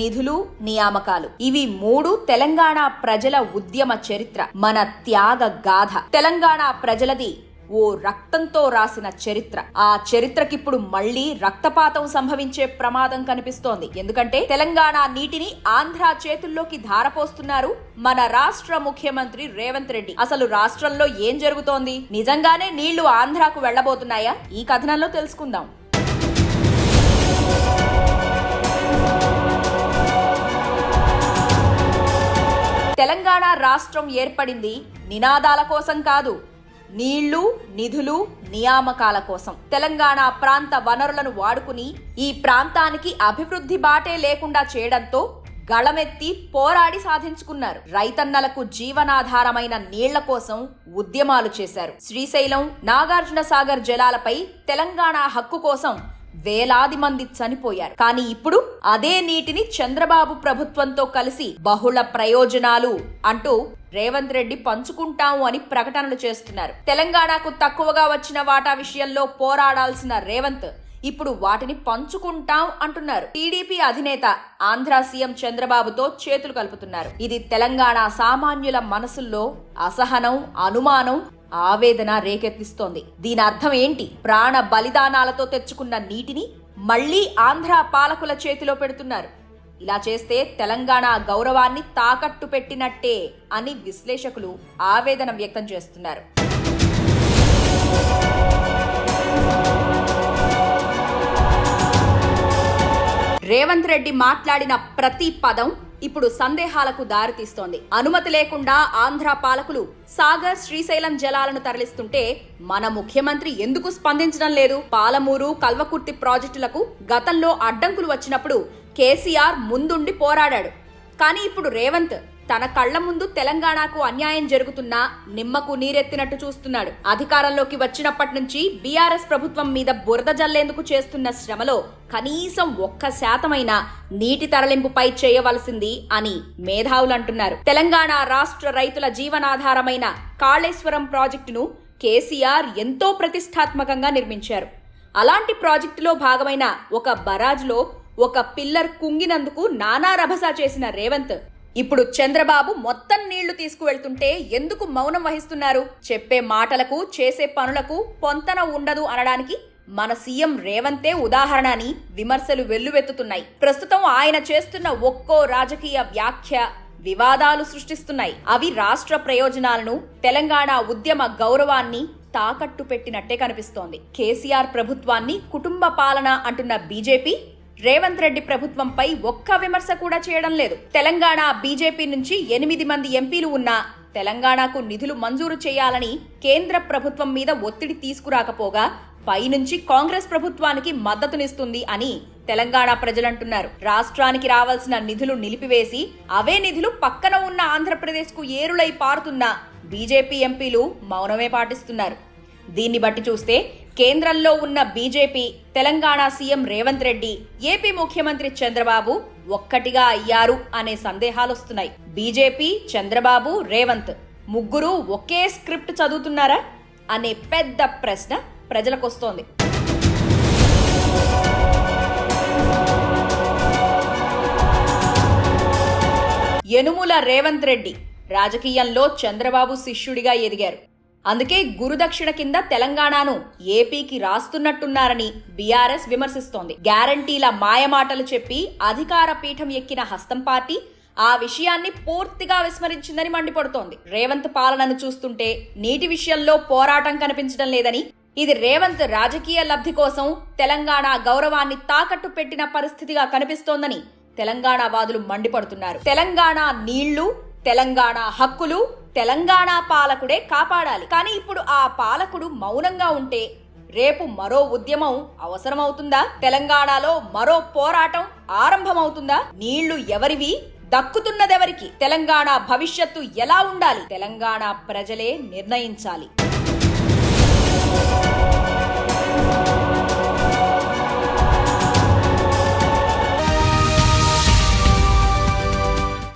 నిధులు నియామకాలు. ఇవి మూడు తెలంగాణ ప్రజల ఉద్యమ చరిత్ర మన త్యాగ గాథ. తెలంగాణ ప్రజలది ఓ రక్తంతో రాసిన చరిత్ర. ఆ చరిత్రకిప్పుడు మళ్ళీ రక్తపాతం సంభవించే ప్రమాదం కనిపిస్తోంది. ఎందుకంటే తెలంగాణ నీటిని ఆంధ్ర చేతుల్లోకి ధారపోస్తున్నారు మన రాష్ట్ర ముఖ్యమంత్రి రేవంత్ రెడ్డి. అసలు రాష్ట్రంలో ఏం జరుగుతోంది? నిజంగానే నీళ్ళు ఆంధ్రాకు వెళ్ళబోతున్నాయా ఈ కథనంలో తెలుసుకుందాం. తెలంగాణ రాష్ట్రం ఏర్పడింది నినాదాల కోసం కాదు నీళ్ళు నిధులు నియామకాల కోసం. తెలంగాణ ప్రాంత వనరులను వాడుకుని ఈ ప్రాంతానికి అభివృద్ధి బాటే లేకుండా చేయడంతో గళమెత్తి పోరాడి సాధించుకున్నారు. రైతన్నలకు జీవనాధారమైన నీళ్ళ కోసం ఉద్యమాలు చేశారు. శ్రీశైలం నాగార్జున సాగర్ జలాలపై తెలంగాణ హక్కు కోసం వేలాది మంది చనిపోయారు. కానీ ఇప్పుడు అదే నీటిని చంద్రబాబు ప్రభుత్వంతో కలిసి బహుళ ప్రయోజనాలు అంటూ రేవంత్ రెడ్డి పంచుకుంటాం అని ప్రకటనలు చేస్తున్నారు. తెలంగాణకు తక్కువగా వచ్చిన వాటా విషయంలో పోరాడాల్సిన రేవంత్ ఇప్పుడు వాటిని పంచుకుంటాం అంటున్నారు. టీడీపీ అధినేత ఆంధ్ర సీఎం చంద్రబాబుతో చేతులు కలుపుతున్నారు. ఇది తెలంగాణ సామాన్యుల మనసుల్లో అసహనం అనుమానం ఆవేదన రేకెత్తిస్తోంది. దీని అర్థం ఏంటి? ప్రాణ బలిదానాలతో తెచ్చుకున్న నీటిని మళ్ళీ ఆంధ్ర పాలకుల చేతిలో పెడుతున్నారు. ఇలా చేస్తే తెలంగాణ గౌరవాన్ని తాకట్టు పెట్టినట్టే అని విశ్లేషకులు ఆవేదన వ్యక్తం చేస్తున్నారు. రేవంత్ రెడ్డి మాట్లాడిన ప్రతి పదం ఇప్పుడు సందేహాలకు దారితీస్తోంది అనుమతి లేకుండా ఆంధ్ర పాలకులు సాగర్ శ్రీశైలం జలాలను తరలిస్తుంటే మన ముఖ్యమంత్రి ఎందుకు స్పందించడం లేదు? పాలమూరు కల్వకుర్తి ప్రాజెక్టులకు గతంలో అడ్డంకులు వచ్చినప్పుడు కేసీఆర్ ముందుండి పోరాడాడు. కానీ ఇప్పుడు రేవంత్ తన కళ్ళ ముందు తెలంగాణకు అన్యాయం జరుగుతున్నా నిమ్మకు నీరెత్తినట్టు చూస్తున్నాడు. అధికారంలోకి వచ్చినప్పటి నుంచి బీఆర్ఎస్ ప్రభుత్వం మీద బురద జల్లేందుకు చేస్తున్న శ్రమలో కనీసం ఒక్క శాతమైన నీటి తరలింపుపై చేయవలసింది అని మేధావులు అంటున్నారు. తెలంగాణ రాష్ట్ర రైతుల జీవనాధారమైన కాళేశ్వరం ప్రాజెక్టును కేసీఆర్ ఎంతో ప్రతిష్టాత్మకంగా నిర్మించారు. అలాంటి ప్రాజెక్టులో భాగమైన ఒక బరాజ్లో ఒక పిల్లర్ కుంగినందుకు నానా రభసా చేసిన రేవంత్ ఇప్పుడు చంద్రబాబు మొత్తం నీళ్ళు తీసుకువెళ్తుంటే ఎందుకు మౌనం వహిస్తున్నారు? చెప్పే మాటలకు చేసే పనులకు పొంతన ఉండదు అనడానికి మన సీఎం రేవంతే ఉదాహరణ అని విమర్శలు వెల్లువెత్తుతున్నాయి. ప్రస్తుతం ఆయన చేస్తున్న ఒక్కో రాజకీయ వ్యాఖ్య వివాదాలు సృష్టిస్తున్నాయి. అవి రాష్ట్ర ప్రయోజనాలను తెలంగాణ ఉద్యమ గౌరవాన్ని తాకట్టు పెట్టినట్టే కనిపిస్తోంది. కేసీఆర్ ప్రభుత్వాన్ని కుటుంబ పాలన అంటున్న బీజేపీ రేవంత్ రెడ్డి ప్రభుత్వంపై ఒక్క విమర్శ కూడా చేయడం లేదు. తెలంగాణ బీజేపీ నుంచి ఎనిమిది మంది ఎంపీలు ఉన్నా తెలంగాణకు నిధులు మంజూరు చేయాలని కేంద్ర ప్రభుత్వం మీద ఒత్తిడి తీసుకురాకపోగా పైనుంచి కాంగ్రెస్ ప్రభుత్వానికి మద్దతునిస్తుంది అని తెలంగాణ ప్రజలంటున్నారు. రాష్ట్రానికి రావాల్సిన నిధులు నిలిపివేసి అవే నిధులు పక్కన ఉన్న ఆంధ్రప్రదేశ్కు ఏరులై పారుతున్న బీజేపీ ఎంపీలు మౌనమే పాటిస్తున్నారు. దీన్ని బట్టి చూస్తే కేంద్రంలో ఉన్న BJP Telangana CM Revanth Reddy AP ముఖ్యమంత్రి చంద్రబాబు ఒక్కటిగా అయ్యారు అనే సందేహాలు వస్తున్నాయి బీజేపీ చంద్రబాబు రేవంత్ ముగ్గురు ఒకే స్క్రిప్ట్ చదువుతున్నారా? అనే పెద్ద ప్రశ్న ప్రజలకొస్తోంది. యనుముల రేవంత్ రెడ్డి రాజకీయంలో చంద్రబాబు శిష్యుడిగా ఎదిగారు. అందుకే గురుదక్షిణ కింద తెలంగాణను ఏపీకి రాస్తున్నట్టున్నారని బీఆర్ఎస్ విమర్శిస్తోంది. గ్యారంటీల మాయమాటలు చెప్పి అధికార పీఠం ఎక్కిన హస్తం పార్టీ ఆ విషయాన్ని పూర్తిగా విస్మరించిందని మండిపడుతోంది. రేవంత్ పాలనను చూస్తుంటే నీటి విషయంలో పోరాటం కనిపించడం లేదని ఇది రేవంత్ రాజకీయ లబ్ధి కోసం తెలంగాణ గౌరవాన్ని తాకట్టు పెట్టిన పరిస్థితిగా కనిపిస్తోందని తెలంగాణ వాదులు మండిపడుతున్నారు. తెలంగాణ నీళ్ళు తెలంగాణ హక్కులు తెలంగాణ పాలకుడే కాపాడాలి. కానీ ఇప్పుడు ఆ పాలకుడు మౌనంగా ఉంటే రేపు మరో ఉద్యమం అవసరమవుతుందా? తెలంగాణలో మరో పోరాటం ఆరంభమవుతుందా? నీళ్ళు ఎవరివి? దక్కుతున్నదెవరికి? తెలంగాణ భవిష్యత్తు ఎలా ఉండాలి? తెలంగాణ ప్రజలే నిర్ణయించాలి.